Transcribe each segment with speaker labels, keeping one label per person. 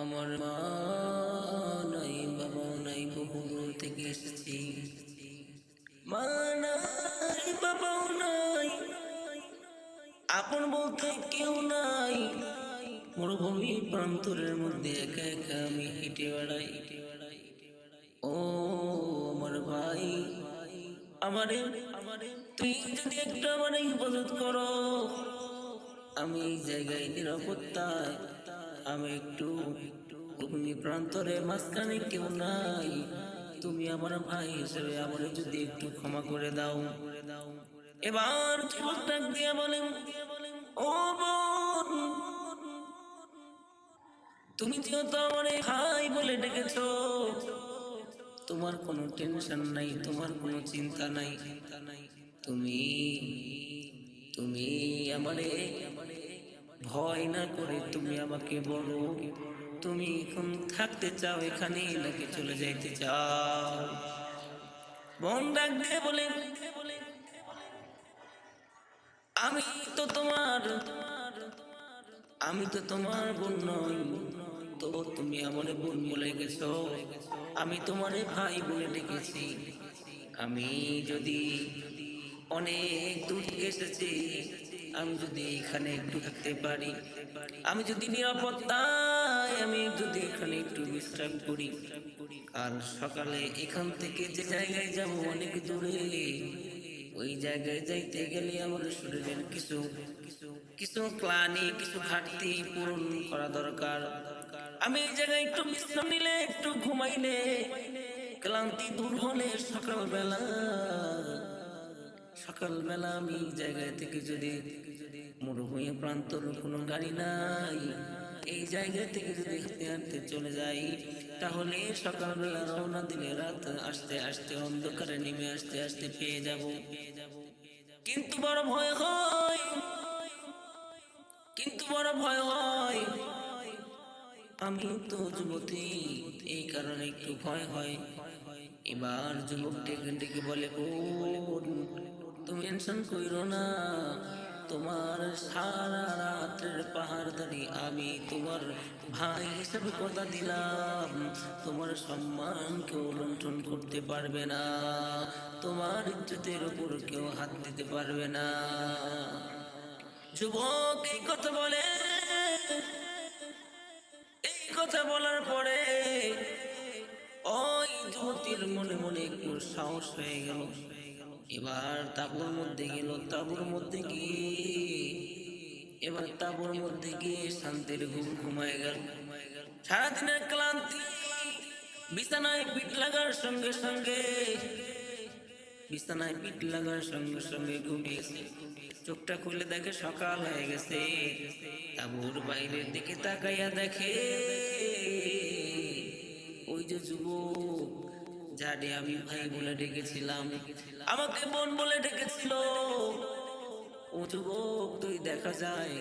Speaker 1: আমার মা নাই, বাবা নাই, বহু দূর থেকে এসেছি। মা নাই, বাবাও নাই, আপন বলতে কেউ নাই। মরুভূমি প্রান্তরের মধ্যে একা একা আমি হেঁটে বেড়াই। ও আমার ভাই, আমারে আমারে তুই যদি একটু আমার হিফাজত করো, আমি জায়গায় নিরাপত্তায় আমি একটু তুমি প্রান্তরে মাঝখানে কেউ নাই। তুমি আমার ভাই হিসেবে আমার যদি একটু ক্ষমা করে দাও। এবার যুবক ডাক দিয়ে বলেন ও বোন, তুমি যেহেতু আমার ভাই বলে ডেকেছো, তোমার কোনো টেনশন নাই, তোমার কোনো চিন্তা নাই। তুমি তুমি আমারে ভয় না করে তুমি আমাকে বলো। তুমি এখন থাকতে চাও এখানে নাকি চলে যাইতে চাও। বোন ডাক বলে। আমি তো তোমার, আমি তো তোমার বোন নই। তো তুমি আমার বোন বলে গেছো। আমি তোমার ভাই বলে ডেকেছি। আমি যদি অনেক দূর এসেছি আমি যদি এখানে একটু থাকতে পারি, আমি যদি নিরাপত্তায় আমি যদি এখানে একটু বিশ্রাম করি আর সকালে এখান থেকে যে জায়গায় যাব অনেক দূরে, ওই জায়গায় যাইতে গেলে আমার শরীরের কিছু কিছু ক্লানি, কিছু ঘাটতি পূরণ করা দরকার। আমি এই জায়গায় একটু বিশ্রাম নিলে, একটু ঘুমাইলে, ক্লান্তি দূর হলে সকালবেলা সকালবেলা আমি জায়গায় থেকে যদি মরুভূমি প্রান্তর কোনো গাড়ি নাই, এই জায়গা থেকে যদি হাঁটতে হাঁটতে চলে যাই, তাহলে সকালবেলা রওনা দিলে রাত আসতে আসতে অন্ধকারে নেমে আসতে আসতে পেয়ে যাব। কিন্তু বড় ভয় হয়, কিন্তু বড় ভয় হয় আমি তো যুবতী, এই কারণে একটু ভয় হয়। এবার যুবক ডেকে ডেকে বলে বোন তুমি টেনশন কইরো না। তোমার সারা রাত্রের পাহাড়দারি আমি তোমার ভাই হিসেবে কথা দিলাম। তোমার সম্মান কেউ লুণ্ঠন করতে পারবে না। তোমার ইজ্জতের উপর কেউ হাত দিতে পারবে না। যুবক এই কথা বলে। এই কথা বলার পরে যুবতীর মনে মনে একটু সাহস হয়ে গেল। এবার তাবুর মধ্যে গেল তাবুর মধ্যে গিয়ে, এবার তাবুর মধ্যে গিয়ে শান্তির ঘুম ঘুমায় গেল। সারাদিনের ক্লান্তি, বিছানায় পিঠ লাগার সঙ্গে সঙ্গে, বিছানায় পিঠ লাগার সঙ্গে সঙ্গে ঘুমিয়েছে চোখটা খুলে দেখে সকাল হয়ে গেছে। তাবুর বাইরের দিকে তাকাইয়া দেখে, ওই যে যুবক যারে আমি ভাই বলে ডেকেছিলাম। আমাকে বোন বলে ডেকেছিল। ও যুবক, তুই দেখা যায়।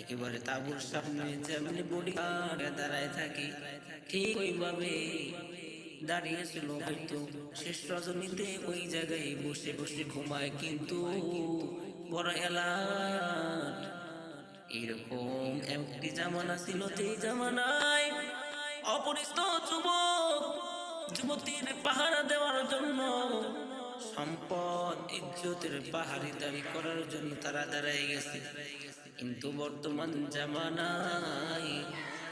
Speaker 1: একেবারে তাবুর সামনে যেমনি বডি দাঁড়ায় থাকে, ঠিক ওইভাবে দাঁড়িয়েছিল হয়তো। শেষ রজনীতে ওই জায়গায় বসে বসে ঘুমায়, কিন্তু বড় এলাট এরকম একটি জামানা ছিল সেই জামানায় অপরিচিত যুবক যুবতীর পাহারা দেওয়ার জন্য। সম্পদ, ইজ্জতের পাহাড়ি দাঁড়ি করার জন্য তারা দাঁড়ায় গেছে। কিন্তু বর্তমান জামানায়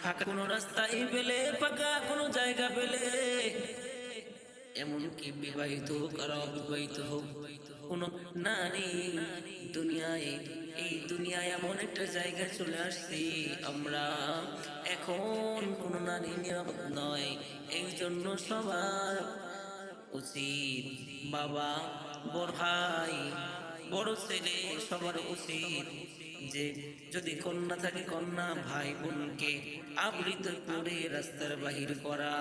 Speaker 1: ফাঁকা, কোনো রাস্তায় পেলে, ফাঁকা, কোনো জায়গা পেলে। এমনকি বিবাহিত হোক আর অবিবাহিত হোক, কোন নারী দুনিয়ায়, এই দুনিয়ায় এমন একটা জায়গায় চলে আসছি, আমরা এখন কোন নারী নিরাপদ নয়, এই জন্য সবার উচিত। বাবা, বড় ভাই, বড় ছেলে, সবার উচিত যে যদি কন্যা থাকে কন্যা, ভাই বোনকে আবৃত করে রাস্তার বাহির করা।